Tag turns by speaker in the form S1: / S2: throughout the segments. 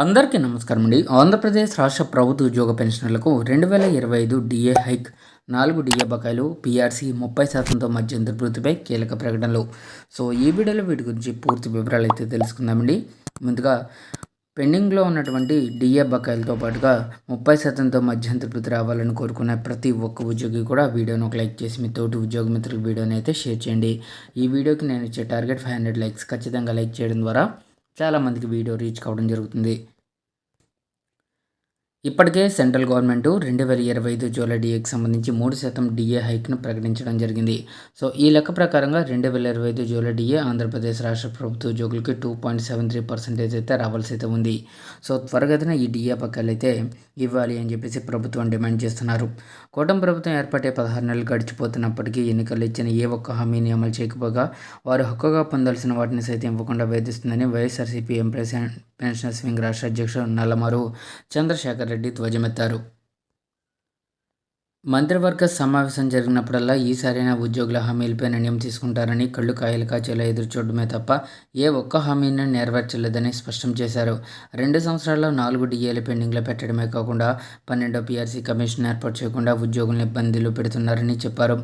S1: అందరికీ నమస్కారం అండి. ఆంధ్రప్రదేశ్ రాష్ట్ర ప్రభుత్వ ఉద్యోగ పెన్షనర్లకు రెండు వేల ఇరవై ఐదు డిఏ హైక్ నాలుగు డిఏ బకాయిలు పీఆర్సీ ముప్పై శాతంతో మధ్యంతర అంతర్భృతిపై కీలక ప్రకటనలు. సో ఈ వీడియోలో వీటి గురించి పూర్తి వివరాలు అయితే తెలుసుకుందామండి. ముందుగా పెండింగ్లో ఉన్నటువంటి డిఏ బకాయిలతో పాటుగా ముప్పై శాతంతో మధ్యంతర అంతర్భృతి రావాలని కోరుకునే ప్రతి ఒక్క ఉద్యోగి కూడా వీడియోను ఒక లైక్ చేసి మీ తోటి ఉద్యోగ మిత్రులకు వీడియోని అయితే షేర్ చేయండి. ఈ వీడియోకి నేను ఇచ్చే టార్గెట్ ఫైవ్ హండ్రెడ్ లైక్స్ ఖచ్చితంగా లైక్ చేయడం ద్వారా చాలామందికి వీడియో రీచ్ కావడం జరుగుతుంది. ఇప్పటికే సెంట్రల్ గవర్నమెంట్ రెండు వేల ఇరవై ఐదు జూలై డిఏకి సంబంధించి మూడు శాతం డిఏ హైక్ను ప్రకటించడం జరిగింది. సో ఈ లెక్క ప్రకారంగా రెండు వేల ఇరవై ఐదు జూలై డిఏ ఆంధ్రప్రదేశ్ రాష్ట్ర ప్రభుత్వ ఉద్యోగులకి two point seven three percentage అయితే రావాల్సి అయితే ఉంది. సో త్వరగతిన ఈ డిఏ పక్కలు అయితే ఇవ్వాలి అని చెప్పేసి ప్రభుత్వం డిమాండ్ చేస్తున్నారు. కూటమి ప్రభుత్వం ఏర్పడే పదహారు నెలలు గడిచిపోతున్నప్పటికీ ఎన్నికలు ఇచ్చిన ఏ ఒక్క హామీని అమలు చేయకపోగా వారు హక్కుగా పొందాల్సిన వాటిని సైతం ఇవ్వకుండా వేధిస్తుందని వైఎస్ఆర్సీపీ ఎంప్రెస్ పెన్షనర్స్ వింగ్ రాష్ట్ర అధ్యక్షుడు నల్లమరు చంద్రశేఖర్ రెడ్డి ధ్వజమెత్తారు. మంత్రివర్గ సమావేశం జరిగినప్పుడల్లా ఈసారైనా ఉద్యోగుల హామీలపై నిర్ణయం తీసుకుంటారని కళ్ళు కాయలు కాచేలా ఎదురు చూడడమే తప్ప ఏ ఒక్క హామీని నెరవేర్చలేదని స్పష్టం చేశారు. రెండు సంవత్సరాల్లో నాలుగు డిఏలు పెండింగ్లో పెట్టడమే కాకుండా పన్నెండో పీఆర్సీ కమిషన్ ఏర్పాటు చేయకుండా ఉద్యోగులను ఇబ్బందులు పెడుతున్నారని చెప్పారు.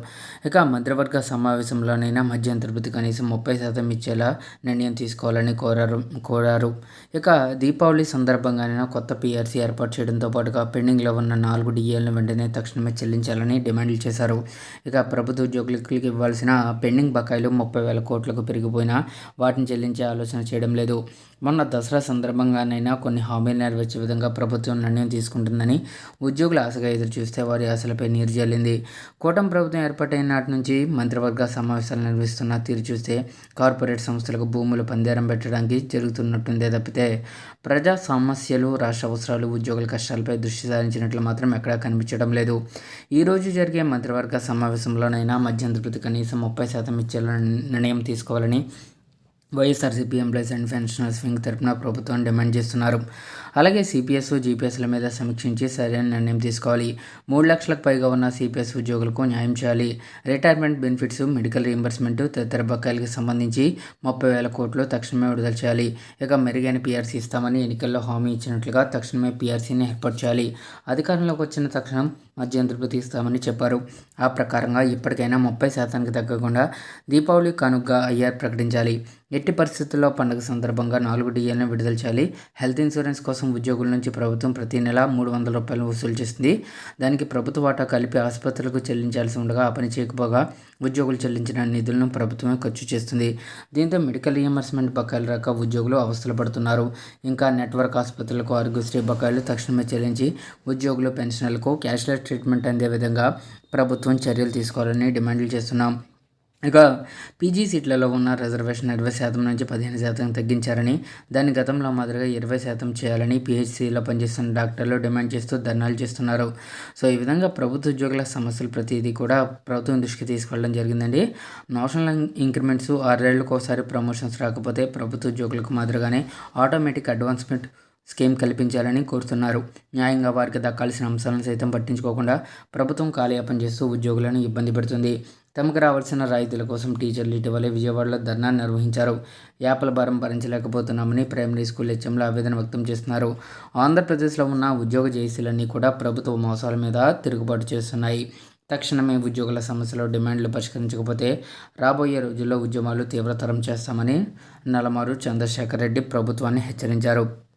S1: ఇక మంత్రివర్గ సమావేశంలోనైనా మధ్యంతర్భుతి కనీసం ముప్పై శాతం ఇచ్చేలా నిర్ణయం తీసుకోవాలని కోరారు కోరారు. ఇక దీపావళి సందర్భంగానైనా కొత్త పీఆర్సీ ఏర్పాటు చేయడంతో పాటుగా పెండింగ్లో ఉన్న నాలుగు డిఏలను వెంటనే తక్షణమే చెల్లించాలని డిమాండ్లు చేశారు. ఇక ప్రభుత్వ ఉద్యోగులకు ఇవ్వాల్సిన పెండింగ్ బకాయిలు ముప్పై వేల కోట్లకు పెరిగిపోయినా వాటిని చెల్లించే ఆలోచన చేయడం లేదు. మొన్న దసరా సందర్భంగానైనా కొన్ని హామీలు నెరవేర్చే విధంగా ప్రభుత్వం నిర్ణయం తీసుకుంటుందని ఉద్యోగులు ఆశగా ఎదురు చూస్తే వారి ఆశలపై నీరు జల్లింది. కూటమి ప్రభుత్వం ఏర్పాటైన నాటి నుంచి మంత్రివర్గ సమావేశాలు నిర్వహిస్తున్న తీరు చూస్తే కార్పొరేట్ సంస్థలకు భూములు పందేరం పెట్టడానికి జరుగుతున్నట్టుందే తప్పితే ప్రజా సమస్యలు రాష్ట్ర అవసరాలు ఉద్యోగుల కష్టాలపై దృష్టి సారించినట్లు మాత్రం ఎక్కడా కనిపించడం లేదు. ఈరోజు జరిగే మంత్రివర్గ సమావేశంలోనైనా మధ్యంతృప్తి కనీసం ముప్పై శాతం ఇచ్చేలా నిర్ణయం తీసుకోవాలని YSRCP employees and pensioners wing తరఫున ప్రభుత్వం డిమాండ్ చేస్తున్నారు. అలాగే సిపిఎస్ జీపీఎస్ల మీద సమీక్షించి సరైన నిర్ణయం తీసుకోవాలి. మూడు లక్షలకు పైగా ఉన్న సిపిఎస్ ఉద్యోగులకు న్యాయం చేయాలి. రిటైర్మెంట్ బెనిఫిట్స్ మెడికల్ రీఎంబర్స్మెంట్ తదితర బకాయిలకు సంబంధించి ముప్పై వేల కోట్లు తక్షణమే విడుదల చేయాలి. ఇక మెరుగైన పీఆర్సీ ఇస్తామని ఎన్నికల్లో హామీ ఇచ్చినట్లుగా తక్షణమే పీఆర్సీని ఏర్పాటు చేయాలి. అధికారంలోకి వచ్చిన తక్షణం మధ్యంతృప్తి ఇస్తామని చెప్పారు. ఆ ప్రకారంగా ఇప్పటికైనా ముప్పై శాతానికి తగ్గకుండా దీపావళి కానుగ్గా ఐఆర్ ప్రకటించాలి. ఎట్టి పరిస్థితుల్లో పండుగ సందర్భంగా నాలుగు డిఎల్ని విడుదల చేయాలి. హెల్త్ ఇన్సూరెన్స్ కోసం ఉద్యోగుల నుంచి ప్రభుత్వం ప్రతి నెల మూడు వందల రూపాయలు వసూలు చేస్తుంది. దానికి ప్రభుత్వ వాటా కలిపి ఆసుపత్రులకు చెల్లించాల్సి ఉండగా ఆ పని చేయకపోగా ఉద్యోగులు చెల్లించిన నిధులను ప్రభుత్వమే ఖర్చు చేస్తుంది. దీంతో మెడికల్ రియంబర్స్మెంట్ బకాయిలు రాక ఉద్యోగులు అవస్థలు పడుతున్నారు. ఇంకా నెట్వర్క్ ఆసుపత్రులకు ఆరోగ్యశ్రీ బకాయిలు తక్షణమే చెల్లించి ఉద్యోగులు పెన్షనర్లకు క్యాష్లెస్ ట్రీట్మెంట్ అందే విధంగా ప్రభుత్వం చర్యలు తీసుకోవాలని డిమాండ్లు చేస్తున్నాం. ఇక పీజీ సీట్లలో ఉన్న రిజర్వేషన్ ఇరవై శాతం నుంచి పదిహేను శాతం తగ్గించారని దాన్ని గతంలో మాదిరిగా ఇరవై శాతం చేయాలని పిహెచ్సిలో పనిచేస్తున్న డాక్టర్లు డిమాండ్ చేస్తూ ధర్నాలు చేస్తున్నారు. సో ఈ విధంగా ప్రభుత్వ ఉద్యోగుల సమస్యలు ప్రతిదీ కూడా ప్రభుత్వం దృష్టికి తీసుకెళ్ళడం జరిగిందండి. నేషనల్ ఇంక్రిమెంట్స్ ఆరేళ్ళకు ఒకసారి ప్రమోషన్స్ రాకపోతే ప్రభుత్వ ఉద్యోగులకు మాదిరిగానే ఆటోమేటిక్ అడ్వాన్స్మెంట్ స్కీమ్ కల్పించాలని కోరుతున్నారు. న్యాయంగా వారికి దక్కాల్సిన అంశాలను సైతం పట్టించుకోకుండా ప్రభుత్వం కాలయాపన చేస్తూ ఉద్యోగులను ఇబ్బంది పెడుతుంది. తమకు రావాల్సిన రాయితీల కోసం టీచర్లు ఇటీవలే విజయవాడలో ధర్నా నిర్వహించారు. యాపల భారం భరించలేకపోతున్నామని ప్రైమరీ స్కూల్ హెచ్ఎంలో ఆవేదన వ్యక్తం చేస్తున్నారు. ఆంధ్రప్రదేశ్లో ఉన్న ఉద్యోగ జేసీలన్నీ కూడా ప్రభుత్వ మోసాల మీద తిరుగుబాటు చేస్తున్నాయి. తక్షణమే ఉద్యోగుల సమస్యలు డిమాండ్లు పరిష్కరించకపోతే రాబోయే రోజుల్లో ఉద్యమాలు తీవ్రతరం చేస్తామని నలమారు చంద్రశేఖర్ రెడ్డి ప్రభుత్వాన్ని హెచ్చరించారు.